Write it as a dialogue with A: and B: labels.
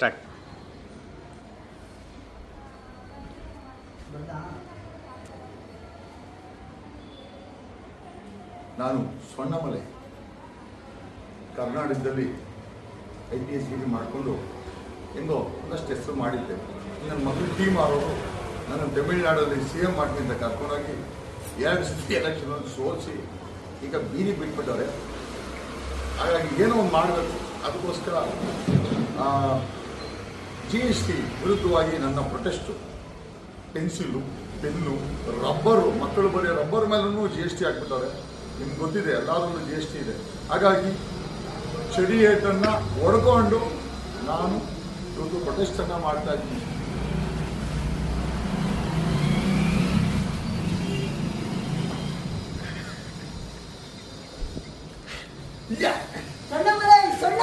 A: Start
B: ನಾನು ಸ್ವರ್ಣಮಲೆ ಕರ್ನಾಟಕದಲ್ಲಿ I P S degree ಮಾಡಿಕೊಂಡು ಹೆಂಗೋ ಒಂದಷ್ಟು ಹೆಸರು ಮಾಡಿದ್ದೆ. ನನ್ನ ಮಗಳು ಟೀಮ್ ಆರೋರು ನನ್ನ ತಮಿಳುನಾಡಲ್ಲಿ ಸಿ ಎಂ ಮಾಡ್ತೀನಿ ಅಂತ ಕರ್ಕೊಂಡೋಗಿ ಎರಡು ಸತಿ ಎಲೆಕ್ಷನ್ ಸೋಲಿಸಿ ಈಗ ಬೀದಿ ಬಿಟ್ಬಿಟ್ಟವ್ರೆ. ಹಾಗಾಗಿ ಏನೋ ಒಂದು ಮಾಡಬೇಕು. ಅದಕ್ಕೋಸ್ಕರ ಜಿ ಎಸ್ ಟಿ ವಿರುದ್ಧವಾಗಿ ನನ್ನ ಪ್ರೊಟೆಸ್ಟು ಪೆನ್ಸಿಲು ಪೆನ್ನು ರಬ್ಬರು ಮಕ್ಕಳು ಬರೀ ರಬ್ಬರ್ ಮೇಲೂ ಜಿ ಎಸ್ ಟಿ ಹಾಕ್ಬಿಟ್ಟಾರೆ ನಿಮ್ಗೆ ಗೊತ್ತಿದೆ, ಎಲ್ಲದರಲ್ಲೂ ಜಿ ಎಸ್ ಟಿ ಇದೆ. ಹಾಗಾಗಿ ಚಡಿ ಏಟನ್ನು ಒಡ್ಕೊಂಡು ನಾನು ಇವತ್ತು ಪ್ರೊಟೆಸ್ಟನ್ನು ಮಾಡ್ತಾ ಇದ್ದೀನಿ. ಸಣ್ಣ ಸಣ್ಣ